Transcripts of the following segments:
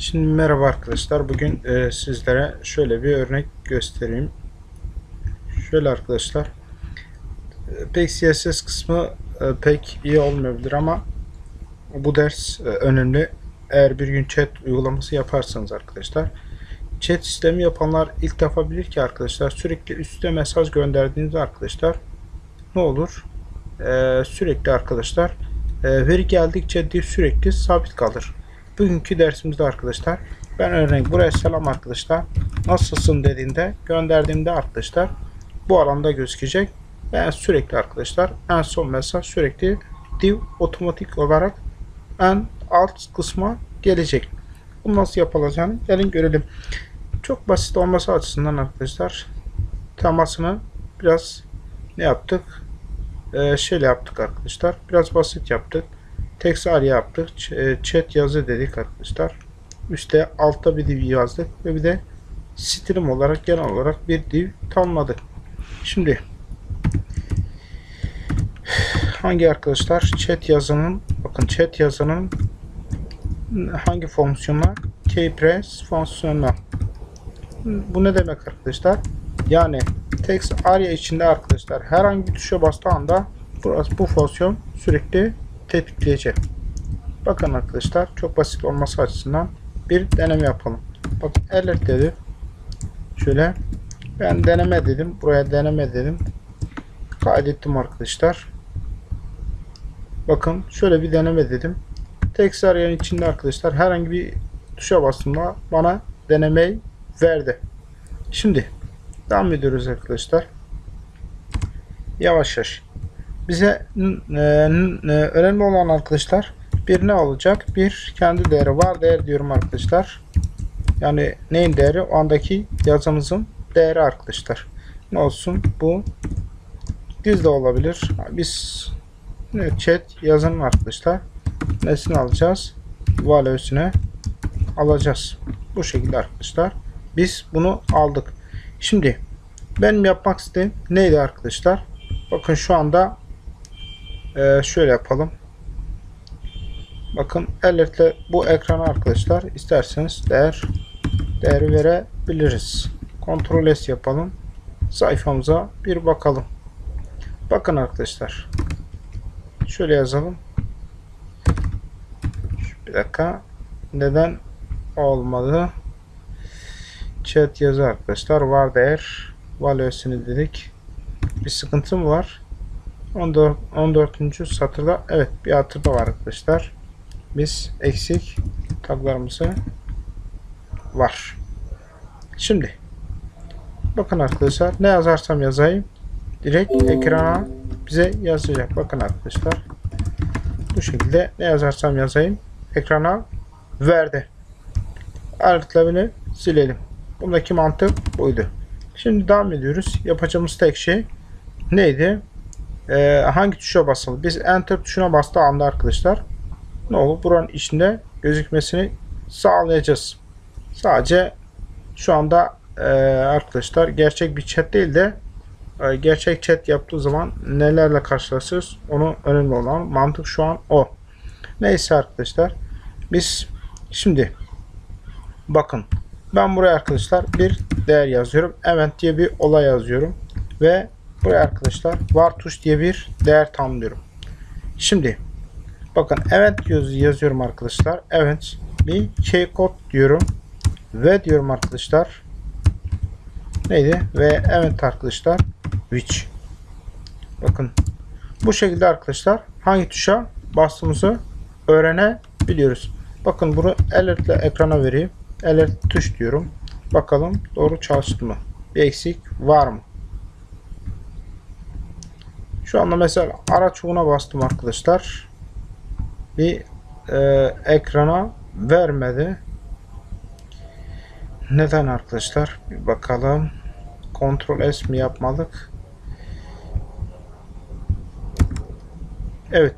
Şimdi merhaba arkadaşlar. Bugün e, sizlere şöyle bir örnek göstereyim. Şöyle arkadaşlar. E, pek CSS kısmı e, pek iyi olmayabilir ama bu ders e, önemli. Eğer bir gün chat uygulaması yaparsanız arkadaşlar. Chat sistemi yapanlar ilk defa bilir ki arkadaşlar sürekli üstte mesaj gönderdiğinizde arkadaşlar ne olur? E, sürekli arkadaşlar e, veri geldikçe div sürekli sabit kalır. Bugünkü dersimizde arkadaşlar ben örneğin buraya selam arkadaşlar nasılsın dediğinde gönderdiğimde arkadaşlar bu alanda gözükecek. Ben sürekli arkadaşlar en son mesaj sürekli div otomatik olarak en alt kısma gelecek. Bu nasıl yapılacağını gelin görelim. Çok basit olması açısından arkadaşlar temasını biraz ne yaptık? Ee, şöyle yaptık arkadaşlar. Biraz basit yaptık. Araya yaptık. Chat yazı dedik arkadaşlar. Üste altta bir div yazdık ve bir de stream olarak genel olarak bir div tanımladık. Şimdi hangi arkadaşlar chat yazının bakın chat yazının hangi fonksiyonlar keypress fonksiyonu bu ne demek arkadaşlar yani text area içinde arkadaşlar herhangi bir tuşa bastığı anda burası bu fonksiyon sürekli tetikleyecek. Bakın arkadaşlar çok basit olması açısından bir deneme yapalım. Bakın alert dedi. Şöyle ben deneme dedim. Buraya deneme dedim. Kaydettim arkadaşlar. Bakın şöyle bir deneme dedim. Text arayanın içinde arkadaşlar herhangi bir tuşa bastığımda bana denemeyi verdi. Şimdi devam ediyoruz arkadaşlar. Yavaş yavaş bize e, önemli olan arkadaşlar bir ne olacak? Bir kendi değeri var. Değer diyorum arkadaşlar. Yani neyin değeri? O andaki yazımızın değeri arkadaşlar. Ne olsun? Bu gizli olabilir. Biz chat yazın arkadaşlar. Nesini alacağız? Value'sine alacağız. Bu şekilde arkadaşlar. Biz bunu aldık. Şimdi benim yapmak istediğim neydi arkadaşlar? Bakın şu anda ee, şöyle yapalım. Bakın alertle bu ekrana arkadaşlar isterseniz değer değeri verebiliriz. Ctrl S yapalım. Sayfamıza bir bakalım. Bakın arkadaşlar. Şöyle yazalım. Bir dakika. Neden olmadı? Chat yazı arkadaşlar. Var değer. Value'sini dedik. Bir sıkıntı mı var? 14, 14. satırda evet bir hatırda var arkadaşlar. Biz eksik taglarımızı var. Şimdi bakın arkadaşlar ne yazarsam yazayım direkt ekrana bize yazacak. Bakın arkadaşlar bu şekilde ne yazarsam yazayım ekrana verdi. Aletlerini silelim. Bundaki mantık buydu. Şimdi devam ediyoruz. Yapacağımız tek şey neydi? E, hangi tuşa basılı? Biz enter tuşuna bastığı anda arkadaşlar ne olur? Buranın içinde gözükmesini sağlayacağız. Sadece şu anda e, arkadaşlar gerçek bir chat değil de e, gerçek chat yaptığı zaman nelerle karşılaşırız onu önemli olan mantık şu an o. Neyse arkadaşlar biz şimdi bakın ben buraya arkadaşlar bir değer yazıyorum. Event diye bir olay yazıyorum ve Buraya arkadaşlar var tuş diye bir değer tanımlıyorum. Şimdi bakın event yazıyorum arkadaşlar. Event bir key kod diyorum. Ve diyorum arkadaşlar. Neydi? Ve event arkadaşlar which. Bakın bu şekilde arkadaşlar hangi tuşa bastığımızı öğrenebiliyoruz. Bakın bunu alert ile ekrana vereyim. Alert tuş diyorum. Bakalım doğru çalıştı mı? Bir eksik var mı? Şu anda mesela araç buna bastım arkadaşlar. Bir e, ekrana vermedi. Neden arkadaşlar? Bir bakalım. Ctrl S mi yapmalık? Evet.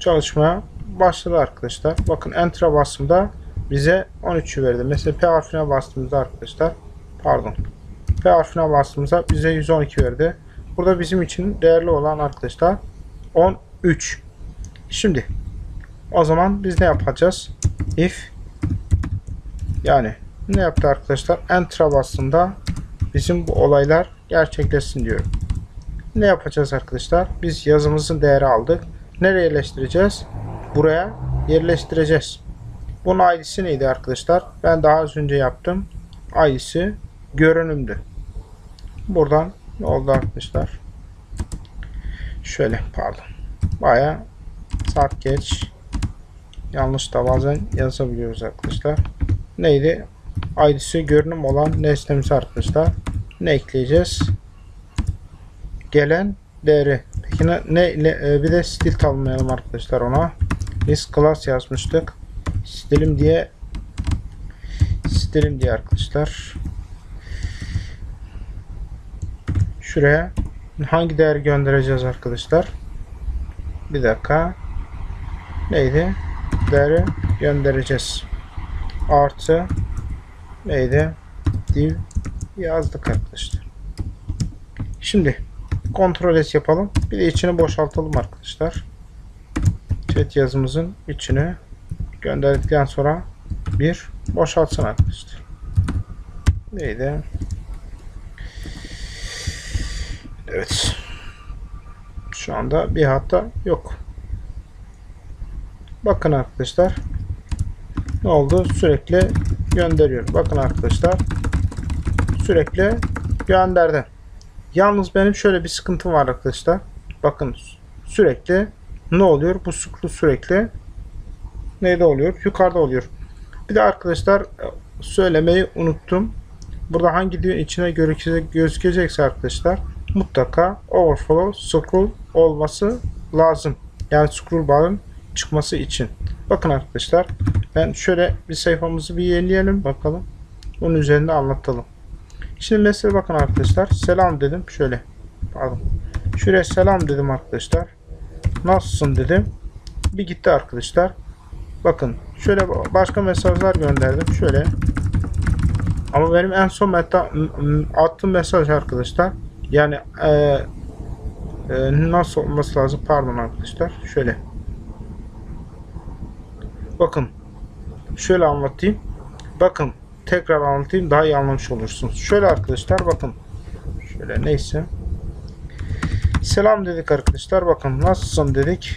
Çalışmaya başladı arkadaşlar. Bakın Enter'a bastığımda bize 13'ü verdi. Mesela P harfine bastığımızda arkadaşlar pardon P harfine bastığımızda bize 112 verdi. Burada bizim için değerli olan arkadaşlar 13. Şimdi o zaman biz ne yapacağız? If Yani ne yaptı arkadaşlar? Enter'a bastığında bizim bu olaylar gerçekleşsin diyor. Ne yapacağız arkadaşlar? Biz yazımızın değeri aldık. Nereye yerleştireceğiz? Buraya yerleştireceğiz. Bunun ID'si neydi arkadaşlar? Ben daha az önce yaptım. ID'si görünümdü. Buradan ne oldu arkadaşlar? Şöyle pardon. Baya saat geç. Yanlış da bazen yazabiliyoruz arkadaşlar. Neydi? ID'si görünüm olan nesnemiz arkadaşlar. Ne ekleyeceğiz? Gelen değeri. Peki ne, ne ne- bir de stil tanımlayalım arkadaşlar ona. Biz class yazmıştık. Stilim diye stilim diye arkadaşlar. Şuraya hangi değer göndereceğiz arkadaşlar? Bir dakika. Neydi? Değeri göndereceğiz. Artı neydi? Div yazdık arkadaşlar. Şimdi kontrol et yapalım. Bir de içini boşaltalım arkadaşlar. Chat yazımızın içini gönderdikten sonra bir boşaltsın arkadaşlar. Neydi? Evet. Şu anda bir hatta yok. Bakın arkadaşlar. Ne oldu? Sürekli gönderiyor. Bakın arkadaşlar. Sürekli gönderdi. Yalnız benim şöyle bir sıkıntım var arkadaşlar. Bakın sürekli ne oluyor? Bu sıklı sürekli neyde oluyor? Yukarıda oluyor. Bir de arkadaşlar söylemeyi unuttum. Burada hangi içine gözükecek, gözükecekse arkadaşlar mutlaka overflow scroll olması lazım. Yani scroll barın çıkması için. Bakın arkadaşlar ben şöyle bir sayfamızı bir yenileyelim bakalım. Onun üzerinde anlatalım. Şimdi mesela bakın arkadaşlar selam dedim şöyle pardon şuraya selam dedim arkadaşlar nasılsın dedim bir gitti arkadaşlar bakın şöyle başka mesajlar gönderdim şöyle ama benim en son attığım mesaj arkadaşlar yani e, e, nasıl olması lazım pardon arkadaşlar şöyle bakın şöyle anlatayım bakın tekrar anlatayım daha iyi anlamış olursunuz. Şöyle arkadaşlar bakın. Şöyle neyse. Selam dedik arkadaşlar. Bakın nasılsın dedik.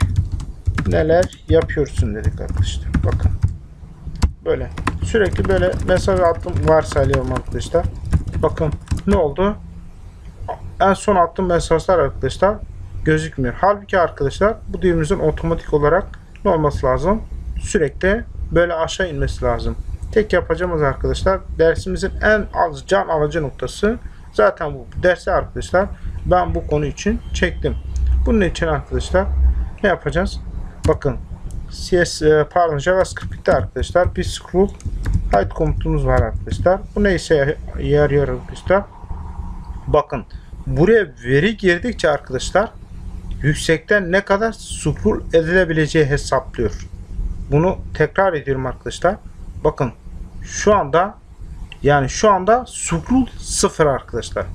Neler yapıyorsun dedik arkadaşlar. Bakın. Böyle. Sürekli böyle mesaj attım varsayıyorum arkadaşlar. Bakın ne oldu? En son attığım mesajlar arkadaşlar gözükmüyor. Halbuki arkadaşlar bu düğümüzün otomatik olarak ne olması lazım? Sürekli böyle aşağı inmesi lazım. Tek yapacağımız arkadaşlar dersimizin en az can alıcı noktası zaten bu dersi arkadaşlar ben bu konu için çektim. Bunun için arkadaşlar ne yapacağız? Bakın CS pardon JavaScript'te arkadaşlar bir scroll height komutumuz var arkadaşlar. Bu neyse yarıyor arkadaşlar. Bakın buraya veri girdikçe arkadaşlar yüksekten ne kadar scroll edilebileceği hesaplıyor. Bunu tekrar ediyorum arkadaşlar. Bakın şu anda yani şu anda scroll sıfır arkadaşlar.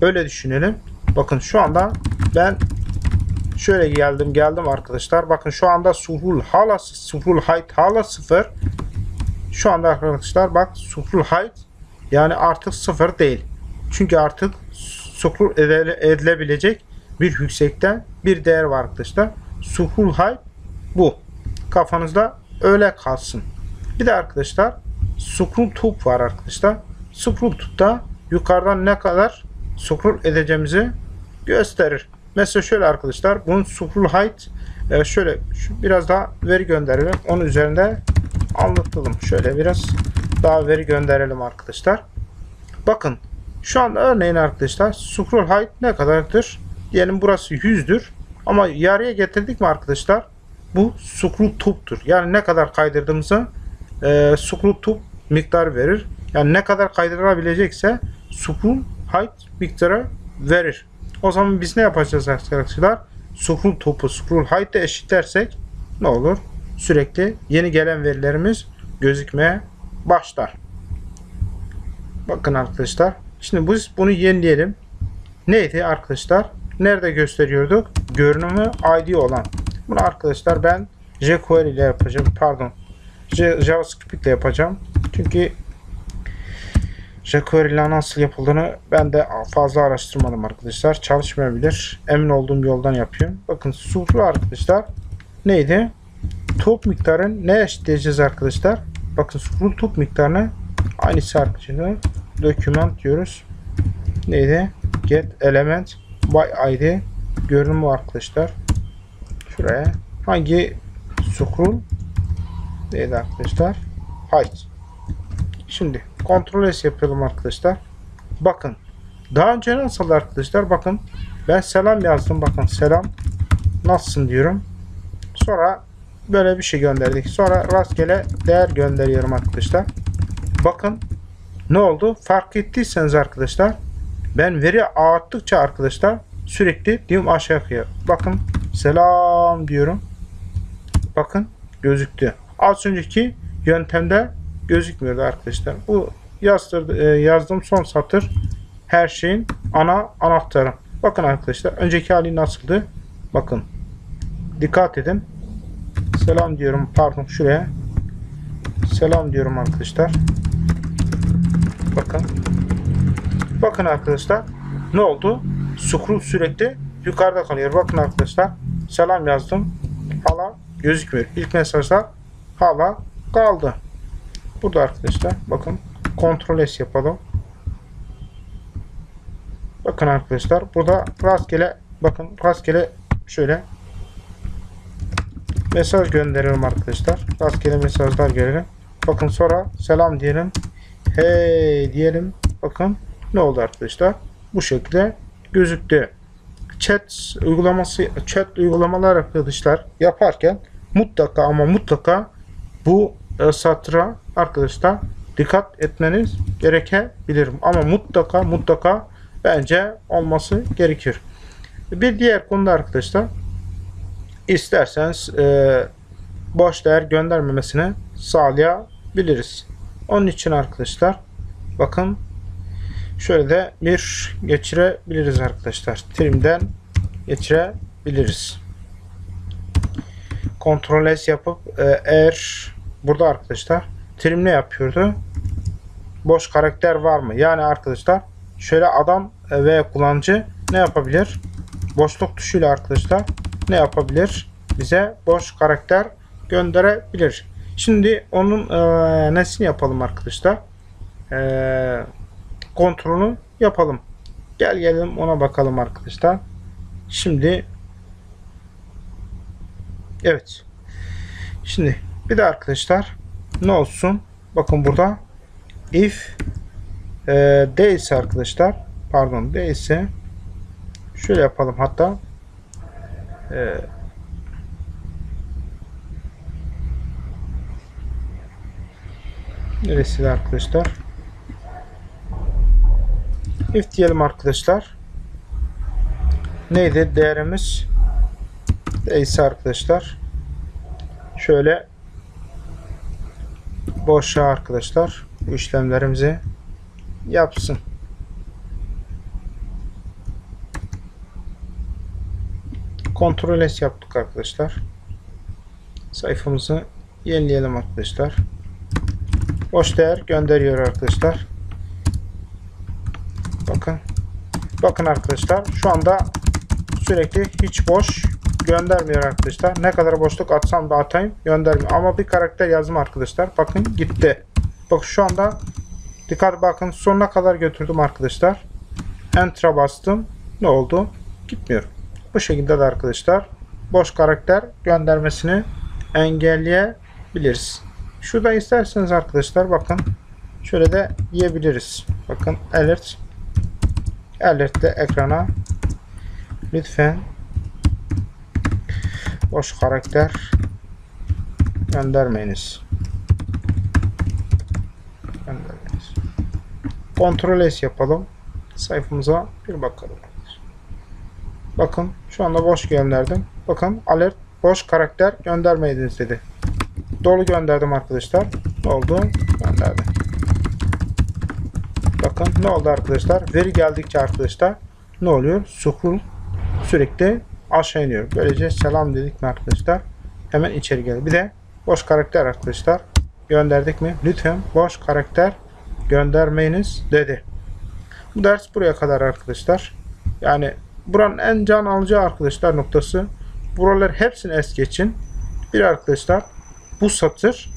Öyle düşünelim. Bakın şu anda ben şöyle geldim geldim arkadaşlar. Bakın şu anda scroll hala scroll height hala sıfır. Şu anda arkadaşlar bak scroll height yani artık sıfır değil. Çünkü artık scroll edilebilecek bir yüksekten bir değer var arkadaşlar. Scroll height bu. Kafanızda öyle kalsın. Bir de arkadaşlar scroll tube var arkadaşlar. Scroll tube'da yukarıdan ne kadar scroll edeceğimizi gösterir. Mesela şöyle arkadaşlar bunun scroll height şöyle biraz daha veri gönderelim. Onun üzerinde anlatalım. Şöyle biraz daha veri gönderelim arkadaşlar. Bakın şu anda örneğin arkadaşlar scroll height ne kadardır? Diyelim burası 100'dür. Ama yarıya getirdik mi arkadaşlar? Bu scroll tube'dur. Yani ne kadar kaydırdığımızı e, scroll tube miktarı verir. Yani ne kadar kaydırabilecekse scroll height miktarı verir. O zaman biz ne yapacağız arkadaşlar? Scroll topu scroll height'e eşitlersek ne olur? Sürekli yeni gelen verilerimiz gözükmeye başlar. Bakın arkadaşlar. Şimdi biz bunu yenileyelim. Neydi arkadaşlar? Nerede gösteriyorduk? Görünümü ID olan. Bunu arkadaşlar ben jQuery ile yapacağım. Pardon. JavaScript ile yapacağım. Çünkü jQuery ile nasıl yapıldığını ben de fazla araştırmadım arkadaşlar. Çalışmayabilir. Emin olduğum yoldan yapıyorum. Bakın suflu arkadaşlar neydi? Top miktarını ne eşitleyeceğiz arkadaşlar? Bakın scroll top miktarını aynısı arkadaşlar. Document diyoruz. Neydi? Get element by id görünümü arkadaşlar. Şuraya hangi scroll neydi arkadaşlar? Height. Şimdi kontrol S yapalım arkadaşlar. Bakın. Daha önce nasıl arkadaşlar? Bakın. Ben selam yazdım. Bakın selam. Nasılsın diyorum. Sonra böyle bir şey gönderdik. Sonra rastgele değer gönderiyorum arkadaşlar. Bakın ne oldu? Fark ettiyseniz arkadaşlar ben veri arttıkça arkadaşlar sürekli diyorum aşağı yukarı. Bakın selam diyorum. Bakın gözüktü. Az önceki yöntemde gözükmüyordu arkadaşlar. Bu e, yazdığım son satır her şeyin ana anahtarı. Bakın arkadaşlar önceki hali nasıldı? Bakın. Dikkat edin. Selam diyorum. Pardon şuraya. Selam diyorum arkadaşlar. Bakın. Bakın arkadaşlar. Ne oldu? Scroll sürekli yukarıda kalıyor. Bakın arkadaşlar. Selam yazdım. Hala gözükmüyor. İlk mesajlar hala kaldı. Burada arkadaşlar. Bakın. Ctrl S yapalım. Bakın arkadaşlar. Burada rastgele bakın rastgele şöyle mesaj gönderiyorum arkadaşlar. Rastgele mesajlar gelelim. Bakın sonra selam diyelim. Hey diyelim. Bakın ne oldu arkadaşlar? Bu şekilde gözüktü. Chat uygulaması chat uygulamalar arkadaşlar yaparken mutlaka ama mutlaka bu e, satıra arkadaşlar dikkat etmeniz gerekebilir. Ama mutlaka mutlaka bence olması gerekir. Bir diğer konuda arkadaşlar isterseniz e, boş değer göndermemesini sağlayabiliriz. Onun için arkadaşlar bakın şöyle de bir geçirebiliriz arkadaşlar. Trim'den geçirebiliriz. Ctrl S yapıp e, eğer burada arkadaşlar trim ne yapıyordu? Boş karakter var mı? Yani arkadaşlar şöyle adam ve kullanıcı ne yapabilir? Boşluk tuşuyla arkadaşlar ne yapabilir? Bize boş karakter gönderebilir. Şimdi onun e, nesini yapalım arkadaşlar? E, kontrolünü yapalım. Gel gelelim ona bakalım arkadaşlar. Şimdi evet. Şimdi bir de arkadaşlar ne olsun? Bakın burada if e, değilse arkadaşlar pardon değilse şöyle yapalım hatta e, neresi arkadaşlar if diyelim arkadaşlar neydi değerimiz değilse arkadaşlar şöyle boşa arkadaşlar bu işlemlerimizi yapsın. Ctrl S yaptık arkadaşlar. Sayfamızı yenileyelim arkadaşlar. Boş değer gönderiyor arkadaşlar. Bakın. Bakın arkadaşlar şu anda sürekli hiç boş göndermiyor arkadaşlar. Ne kadar boşluk atsam da atayım göndermiyor. Ama bir karakter yazdım arkadaşlar. Bakın gitti. Bak şu anda dikkat bakın sonuna kadar götürdüm arkadaşlar. Enter'a bastım. Ne oldu? Gitmiyor. Bu şekilde de arkadaşlar boş karakter göndermesini engelleyebiliriz. Şurada isterseniz arkadaşlar bakın şöyle de diyebiliriz. Bakın alert alertle ekrana lütfen boş karakter göndermeyiniz. Göndermeyiniz. Ctrl S yapalım. Sayfamıza bir bakalım. Bakın şu anda boş gönderdim. Bakın alert boş karakter göndermeyiniz dedi. Dolu gönderdim arkadaşlar. Oldu? Gönderdim. Bakın ne oldu arkadaşlar? Veri geldikçe arkadaşlar ne oluyor? Scroll sürekli aşağı iniyor. Böylece selam dedik mi arkadaşlar? Hemen içeri geldi. Bir de boş karakter arkadaşlar gönderdik mi? Lütfen boş karakter göndermeyiniz dedi. Bu ders buraya kadar arkadaşlar. Yani buranın en can alıcı arkadaşlar noktası. Buraları hepsini es geçin. Bir arkadaşlar bu satır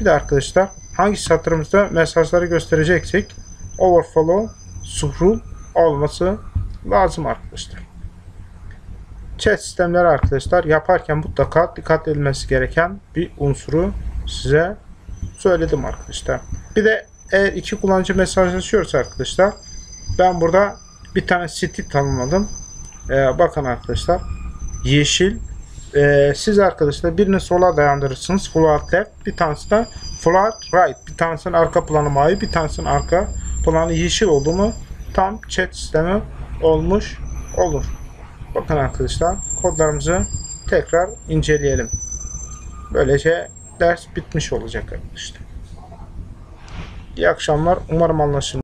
bir de arkadaşlar hangi satırımızda mesajları göstereceksek overflow scroll olması lazım arkadaşlar. Chat sistemleri arkadaşlar yaparken mutlaka dikkat edilmesi gereken bir unsuru size söyledim arkadaşlar. Bir de eğer iki kullanıcı mesajlaşıyorsa arkadaşlar ben burada bir tane stil tanımladım. Ee, bakın arkadaşlar yeşil ee, siz arkadaşlar birini sola dayandırırsınız float left bir tanesi de float right bir tanesinin arka planı mavi bir tanesinin arka planı yeşil oldu mu tam chat sistemi olmuş olur. Bakın arkadaşlar kodlarımızı tekrar inceleyelim. Böylece ders bitmiş olacak arkadaşlar. İyi akşamlar. Umarım anlaşılır.